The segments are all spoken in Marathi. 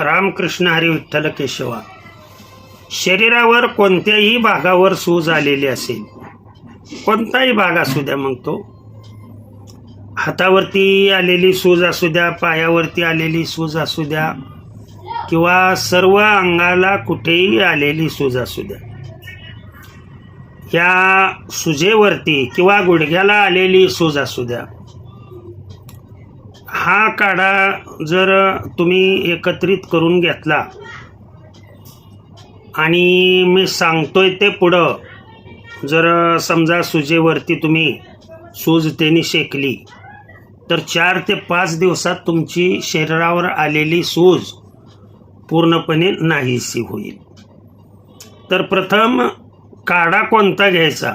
रामकृष्ण हरी विठ्ठल केशवा. शरीरावर कोणत्याही भागावर सूज आलेली असेल कोणताही भाग असू द्या मग तो. हातावरती आलेली सूज असू द्या पायावरती आलेली सूज असू द्या किंवा सर्व अंगाला कुठेही आलेली सूज असू द्या. या सुजेवरती किंवा गुडघ्याला आलेली सूज असू द्या. हा काढा जर तुम्ही एकत्रित करून घेतला. आणि मी सांगतोय ते पुढं. जर समजा सुजेवरती तुम्ही सूज त्यांनी शेकली तर चार ते पाच दिवसात तुमची शरीरावर आलेली सूज पूर्णपणे नाहीशी होईल. तर प्रथम काढा कोणता घ्यायचा?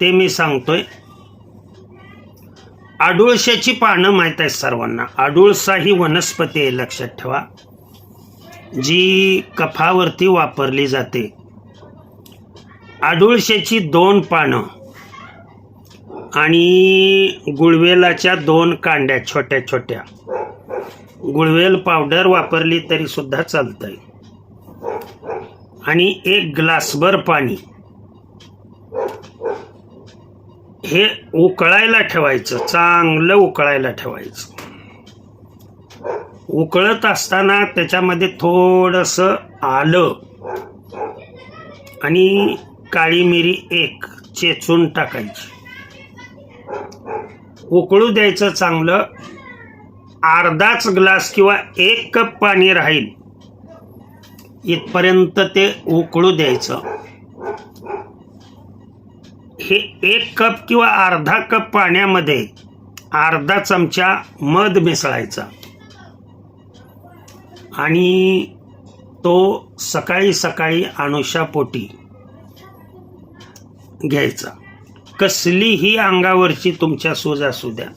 ते मी सांगतोय. आडुळशाची पानं माहीत आहेत सर्वांना. आडुळसा ही वनस्पती आहे लक्षात ठेवा. जी कफावरती वापरली जाते. आडुळशाची दोन पानं आणि गुळवेलाच्या दोन कांड्या छोट्या छोट्या. गुळवेल पावडर वापरली तरीसुद्धा चालतं चालतंय. आणि एक ग्लासभर पाणी. हे उकळायला ठेवायचं चांगलं उकळायला ठेवायचं. उकळत असताना त्याच्यामध्ये थोडंसं आलं आणि काळी मिरी एक चेचून टाकायची. उकळू द्यायचं चांगलं अर्धाच ग्लास किंवा एक कप पाणी राहील इथपर्यंत ते उकळू द्यायचं. हे एक कप किंवा अर्धा कप पाण्यामध्ये अर्धा चमचा मध मिसळायचा. आणि तो सकाळी सकाळी अनुषापोटी घ्यायचा. कसलीही अंगावरची तुमच्या सूज असू द्या.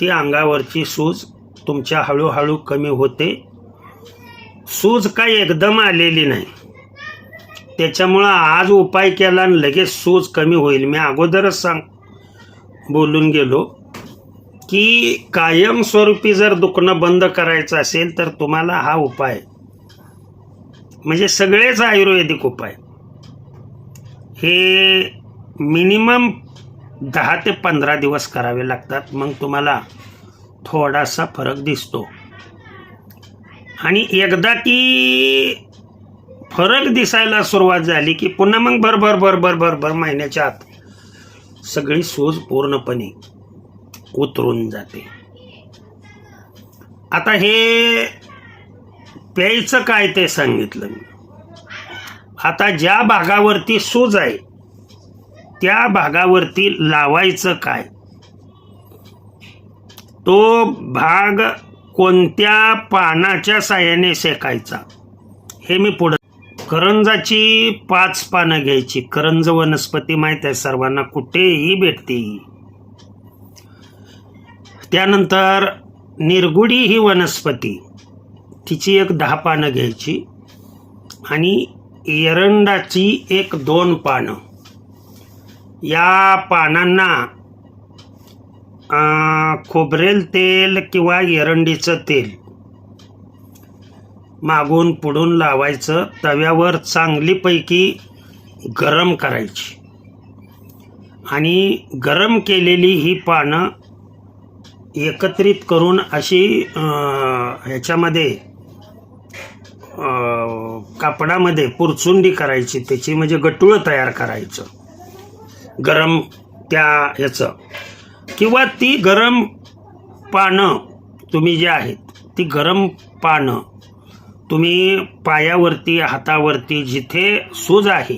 ती अंगावरची सूज तुमच्या हळूहळू कमी होते. सूज काही एकदम आलेली नाही. त्याच्यामुळं आज उपाय केला आणि लगेच सूज कमी होईल. मी अगोदरच सांग बोलून गेलो की कायमस्वरूपी जर दुखणं बंद करायचं असेल तर तुम्हाला हा उपाय म्हणजे सगळेच आयुर्वेदिक उपाय. हे मिनिमम दहा ते पंधरा दिवस करावे लागतात. मग तुम्हाला थोडासा फरक दिसतो. आणि एकदा की फरक दिसायला सुरुवात झाली की पुन्हा मग भर भर भर भर भर भर महिन्याच्या आत सगळी सूज पूर्णपणे उतरून जाते. आता हे प्यायचं काय ते सांगितलं मी. आता ज्या भागावरती सूज आहे त्या भागावरती लावायचं काय? तो भाग कोणत्या पानाच्या साह्याने शेकायचा? हे मी पुढं करंजाची पाच पानं घ्यायची. करंज वनस्पती माहीत आहे सर्वांना कुठेही भेटते. त्यानंतर निरगुडी ही वनस्पती. तिची एक दहा पानं घ्यायची आणि एरंडाची एक दोन पानं. या पानांना खोबरेल तेल किंवा एरंडीचं तेल. मागून पुढून लावायचं तव्यावर चांगलीपैकी गरम करायची. आणि गरम केलेली ही पानं एकत्रित करून अशी ह्याच्यामध्ये कापडामध्ये पुरचुंडी करायची त्याची म्हणजे गटुळं तयार करायचं. गरम त्या ह्याचं. किंवा ती गरम पानं तुम्ही जे आहेत ती गरम पानं तुम्ही पायावरती हातावरती जिथे सूज आहे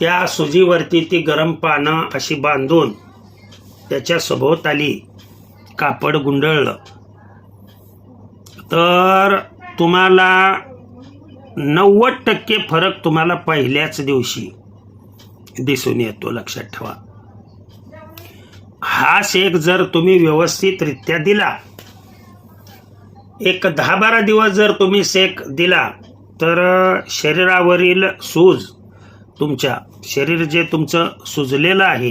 त्या सुजीवरती ती गरम पानं अशी बांधून त्याच्या सभोवताली कापड गुंडळलं. तर तुम्हाला नव्वद टक्के फरक तुम्हाला पहिल्याच दिवशी दिसून येतो लक्षात ठेवा. हा शेक जर तुम्ही व्यवस्थितरित्या दिला एक दहा बारा दिवस जर तुम्ही शेक दिला तर शरीरावरील सूज तुमच्या शरीर जे तुमचं सुजलेलं आहे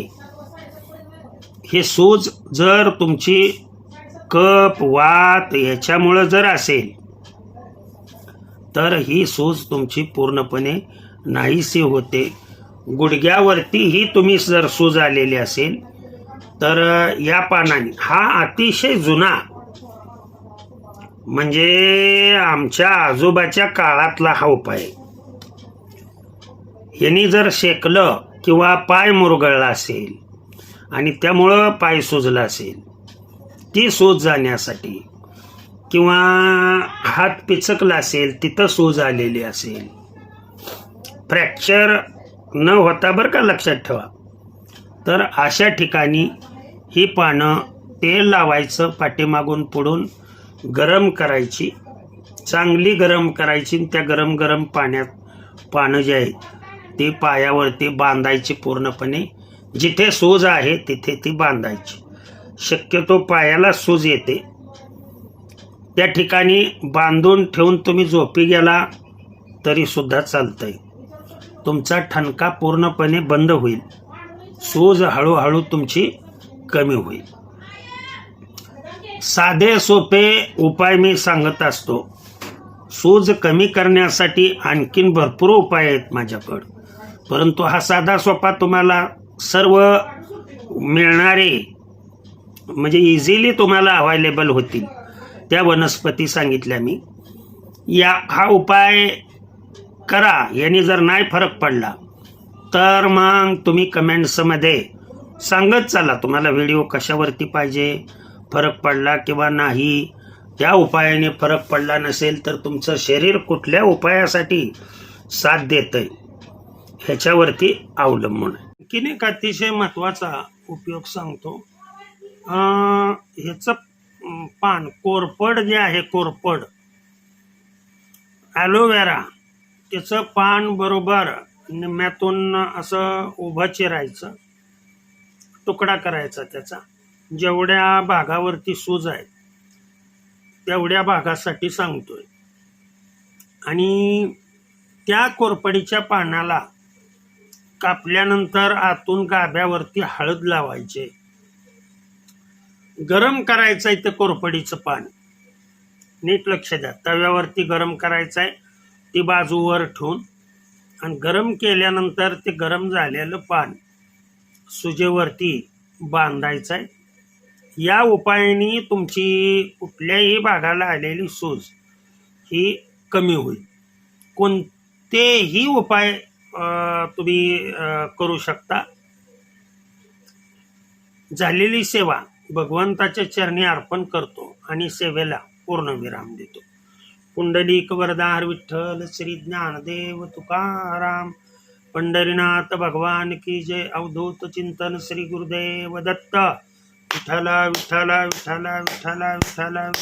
हे सूज जर तुमची कप वात याच्यामुळं जर असेल तर ही सूज तुमची पूर्णपणे नाहीशी होते. गुडघ्यावरती ही तुम्ही जर सूज आलेली असेल तर या पानाने हा अतिशय जुना म्हणजे आमच्या आजोबाच्या काळातला हा उपाय. यांनी जर शेकलं किंवा पाय मुरगळला असेल आणि त्यामुळं पाय सुजला असेल ती सूज जाण्यासाठी किंवा हात पिचकला असेल तिथं सूज आलेली असेल फ्रॅक्चर न होता बरं का लक्षात ठेवा. तर अशा ठिकाणी ही पानं तेल लावायचं पाठीमागून पुढून गरम करायची चांगली गरम करायची आणि त्या गरम गरम पाण्यात पानं जे आहेत ती पायावरती बांधायची पूर्णपणे. जिथे सूज आहे तिथे ती बांधायची. शक्यतो पायाला सूज येते. त्या ठिकाणी बांधून ठेवून तुम्ही झोपी गेला तरीसुद्धा चालतंय. तुमचा ठणका पूर्णपणे बंद होईल. सूज हळूहळू तुमची कमी होईल. साधे सोपे उपाय मी सांगत असतो. सूज कमी करण्यासाठी आणखीन भरपूर उपाय आहेत माझ्याकडं. परंतु हा साधा सोपा तुम्हाला सर्व मिळणारे म्हणजे इझिली तुम्हाला अवायलेबल होतील. त्या वनस्पती सांगितल्या मी. या हा उपाय करा याने जर नाही फरक पडला तर मग तुम्ही कमेंट्समध्ये सांगत चला. तुम्हाला व्हिडिओ कशावरती पाहिजे? फरक पडला किंवा नाही त्या उपायाने फरक पडला नसेल तर तुमचं शरीर कुठल्या उपायासाठी साथ देतंय ह्याच्यावरती अवलंबून आहे. आणखीन एक अतिशय महत्त्वाचा उपयोग सांगतो. ह्याचं पान कोरपड जे आहे कोरपड ॲलोवेरा त्याचं पान बरोबर निम्म्यातून असं उभं चिरायचं तुकडा करायचा त्याचा. जेवढ्या भागावरती सूज आहे तेवढ्या भागासाठी सांगतोय. आणि त्या कोरपडीच्या पानाला कापल्यानंतर आतून गाभ्यावरती हळद लावायचे. गरम करायचं आहे ते कोरपडीचं पान. नीट लक्ष द्या. तव्यावरती गरम करायचं आहे ती बाजूवर ठेवून. आणि गरम केल्यानंतर ते गरम झालेलं पान सुजेवरती बांधायचं आहे. या उपायाने तुमची कुठल्याही भागाला आलेली सूज ही कमी होईल. कोणतेही उपाय तुम्ही करू शकता. झालेली सेवा भगवंताच्या चरणी अर्पण करतो आणि सेवेला पूर्णविराम देतो. पुंडलिक वरदार विठ्ठल श्री ज्ञानदेव तुकाराम पंढरीनाथ भगवान की जय अवधूत चिंतन श्री गुरुदेव दत्त ተላቢ ተላቢ ተላቢ ተላቢ ተላቢ